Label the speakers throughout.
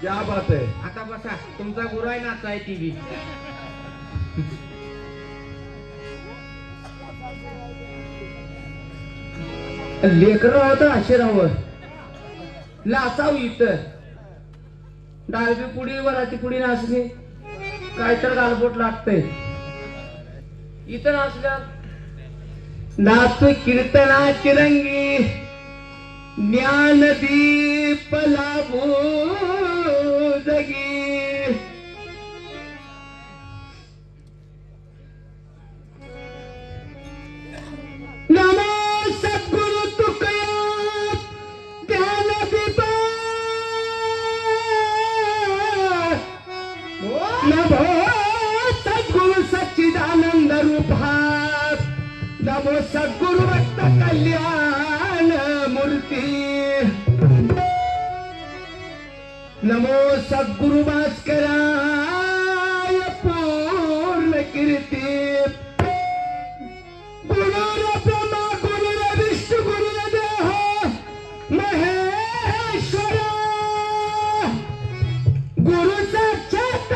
Speaker 1: क्या बात आहे
Speaker 2: आता बसा. तुमचा गुरु आहे नाचा आहे टीव्ही.
Speaker 3: लेकर होतं आशिरावर लाचाव इथं. डाळबी पुडी वराची पुडी नाचली काय तर गालबोट लागतंय. इथं नाचल्या नाच कीर्तना चिरंगी ज्ञानदीप लाभो. नमो सद्गुरु भास्कराय पूर्ण कीर्ती। गुरुर ब्रह्मा गुरुर विष्णु गुरुर देह महेश्वर। गुरु साक्षात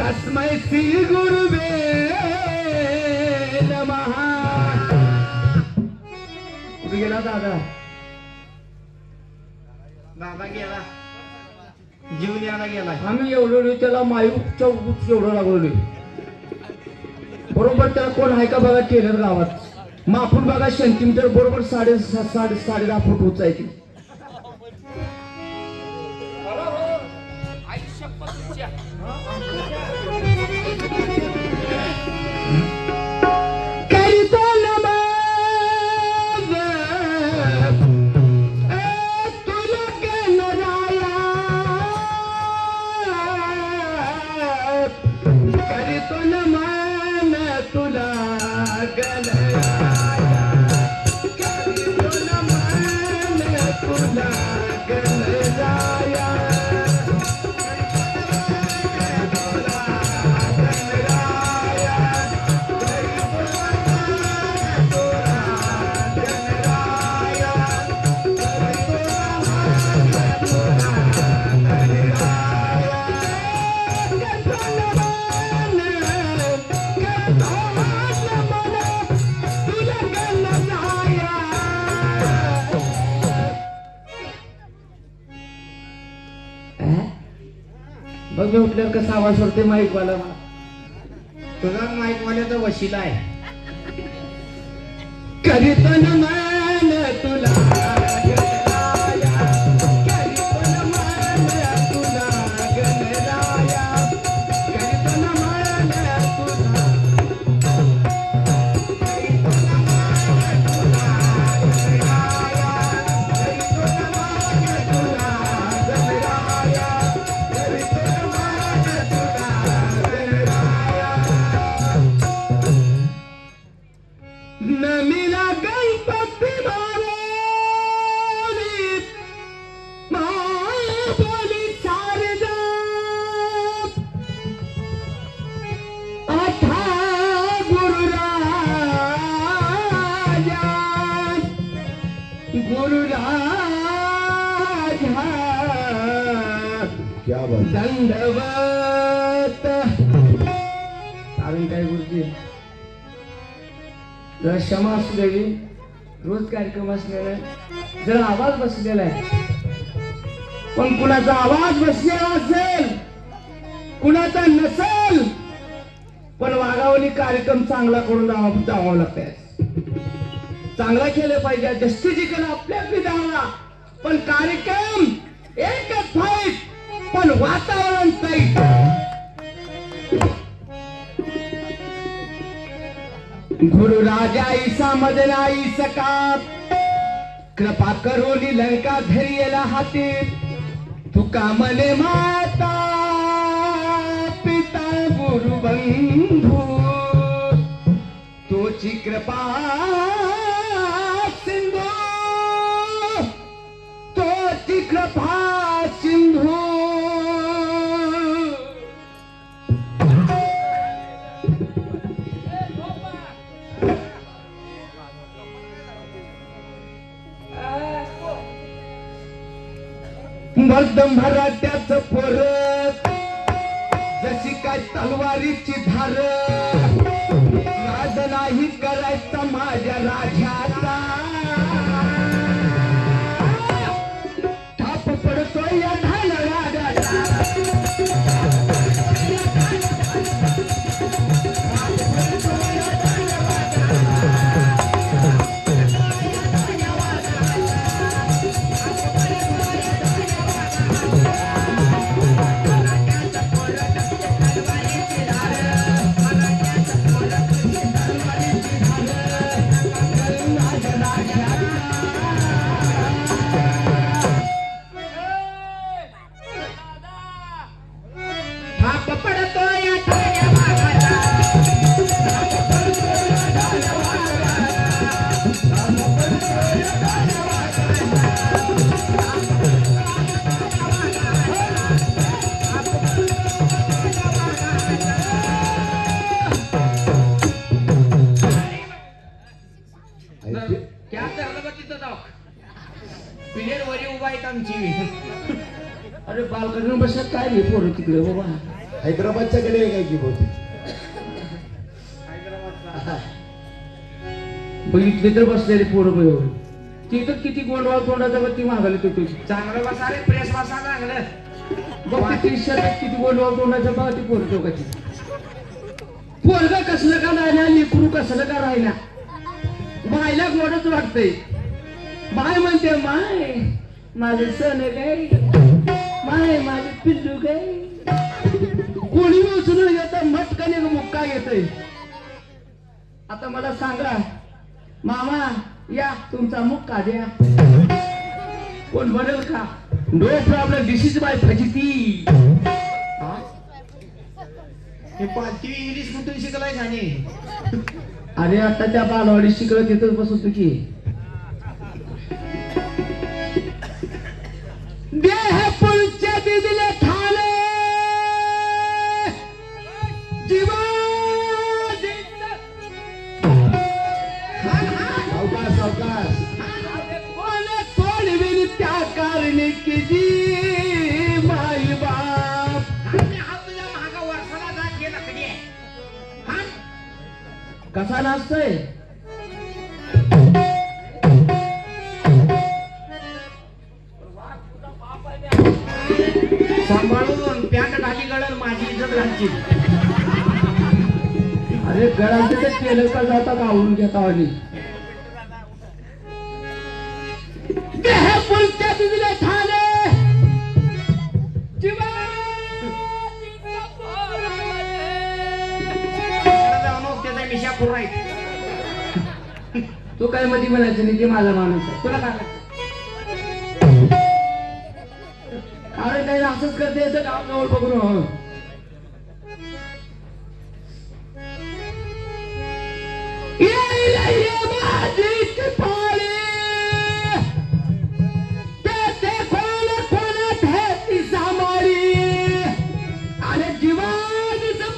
Speaker 3: तस्मै श्री गुरुवे नमः। कुठे गेला दादा।
Speaker 2: बाबा गेला. जीवन यायला गेला
Speaker 3: आम्ही एवढं त्याला मायू चौक एवढं लागलो बरोबर त्याला कोण आहे का बघा टेलर गावात. मग आपण बघा सेंटीमीटर बरोबर साडे सा- साडे साडे दहा फूट उंचायची करीतो मी उठल्यावर कसा आवाज सोडते माईक वाला
Speaker 2: तुझा माईक वाल्याचा वशिला आहे.
Speaker 3: करीत तुला. दंडवत. कारण काय गुरुजी? जरा क्षमा असू द्यावी रोज कार्यक्रम असलेला आहे जरा आवाज बसलेला आहे. पण कुणाचा आवाज बसलेला असेल कुणाचा नसेल पण वागावली कार्यक्रम चांगला करून दावा दावा लागतंय. चांगला केलं पाहिजे. जस्ती जिकडे आपल्या आपली दावा पण कार्यक्रम एकच फाईट. पण वातावरण टाईट गुरु राजा ईसा मदना सका कृपा करोली लंका धैर्यला हाती. तुका मने माता पिता गुरु बंधू तोची कृपा मर्दम भराट्याच परत. जशी काय तलवारीची धार. राज नाही करायचा माझ्या राजाचा. अरे बालकडून बसत काय रे पोरं तिकडे? बाबा.
Speaker 1: हैदराबादच्या गेले काय की बहुतेक
Speaker 3: बघितले तर बसलेले पोरं बरोबर ती तर किती गोंडवाळ तोंडाचा ती मागायला तो तुझी
Speaker 2: चांगलं बसा रे प्रेस बसा चांगलं.
Speaker 3: बघ ती शर्ट किती गोंडवाळ तोंडाचा बघ ती पोरं चौकाची पोरग कसलं का राहिना लेकरू कसलं का राहिना बायला गोडच वाटतंय. बाय म्हणते माय माझे सण काय माय माझे पिल्लू काय कोणी उचलून घेत मटकन मुक्का घेतोय आता मला सांगा मामा या तुमचा मुक्का द्या? कोण बनेल का? No problem this is my फजिती.
Speaker 2: हे पालती इंग्लिश कुठून शिकलाय खाणे
Speaker 3: अरे आता त्या बालवाडी शिकलं तिथंच बसवतो की. देह कसा नाचतोय?
Speaker 2: सांभाळून पॅन्ट खाली गळल माझी इज्जत घालची.
Speaker 3: अरे घराचं ते केलं का? जाता आवडून घेता आणि तू काय मध्ये म्हणायचं नाही ते माझा माणूस आहे. तुला काय अरे काही असंच करते याचं गाव जवळ बघून हो.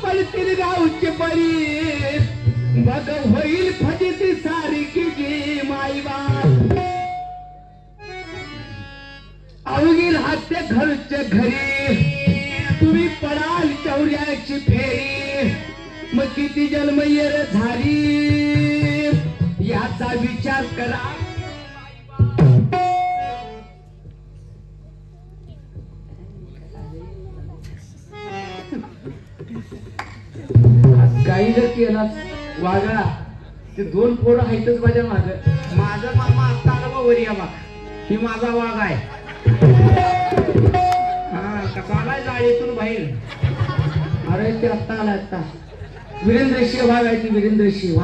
Speaker 3: पडतील परी. बघ होईल घरच्या घरी. तुम्ही पडाल चौऱ्याची फेरी. मग किती जन्म येर झाली? याचा विचार करा. काही जर केला वागळा. ते दोन पोरं आहेतच माझ्या माग.
Speaker 2: माझा मामा आता आलं बा वरी ही माझा वाघ आहे. हा कसा जाळीतून बाहेर.
Speaker 3: अरे ते आत्ता आला आत्ता. वीरेंद्र शिव भाग वीरेंद्र शिव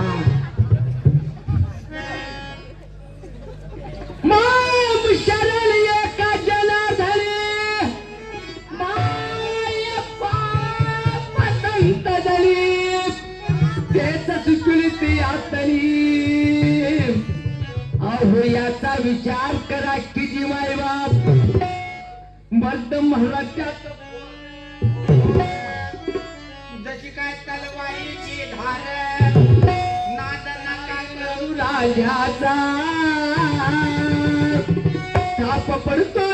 Speaker 3: याचा विचार करा किती माय बाप मर्द महाराजाचं
Speaker 2: जशी काय तलवारीची धार नाद नका करू
Speaker 3: राजाचा. ताप पडतो